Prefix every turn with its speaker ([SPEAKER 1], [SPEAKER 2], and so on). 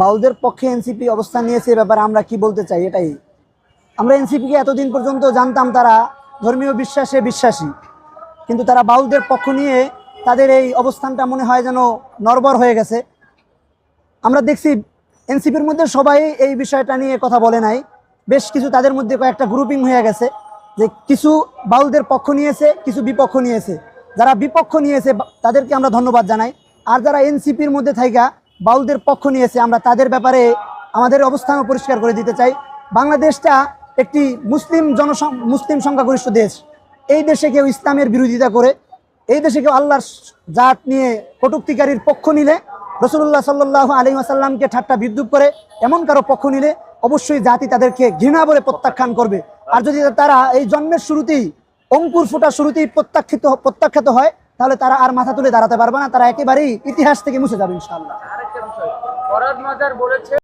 [SPEAKER 1] বাউলদের পক্ষে এনসিপি অবস্থান নিয়েছে এ ব্যাপারে আমরা কি বলতে চাই এটাই। আমরা এনসিপিকে এতদিন পর্যন্ত জানতাম তারা ধর্মীয় বিশ্বাসে বিশ্বাসী। কিন্তু তারা বাউলদের পক্ষ নিয়ে তাদের এই অবস্থানটা মনে হয় যেন নরবর হয়ে গেছে। আমরা দেখছি এনসিপির মধ্যে সবাই এই বিষয়টা নিয়ে কথা বলে নাই। বেশ কিছু তাদের মধ্যে কয়েকটা গ্রুপিং হয়ে গেছে যে কিছু বাউলদের পক্ষ নিয়েছে, কিছু বিপক্ষ নিয়েছে। যারা বিপক্ষ নিয়েছে, তাদেরকে আমরা ধন্যবাদ জানাই। আর যারা এনসিপির মধ্যে থাইকা বাউলদের পক্ষ নিয়েছে আমরা তাদের ব্যাপারে আমাদের অবস্থানও পরিষ্কার করে দিতে চাই। বাংলাদেশটা একটি মুসলিম জনসং মুসলিম সংখ্যাগরিষ্ঠ দেশ। এই দেশে কেউ ইসলামের বিরোধিতা করে, এই দেশে কেউ আল্লাহর জাত নিয়ে কটুক্তিকারীর পক্ষ নিলে রসুল্লাহ সাল্লাহ আলী আসাল্লামকে ঠাট্টা বিদ্রুপ করে, এমন কারও পক্ষ নিলে অবশ্যই জাতি তাদেরকে ঘৃণা বলে প্রত্যাখ্যান করবে। আর যদি তারা এই জন্মের শুরুতেই, অঙ্কুর ফোটা শুরুতেই প্রত্যাখ্যিত প্রত্যাখ্যাত হয়, তাহলে তারা আর মাথা তুলে দাঁড়াতে পারবে না, তারা একেবারেই ইতিহাস থেকে মুছে যাবে
[SPEAKER 2] বিষয় ফরাদ মাজার বলেছে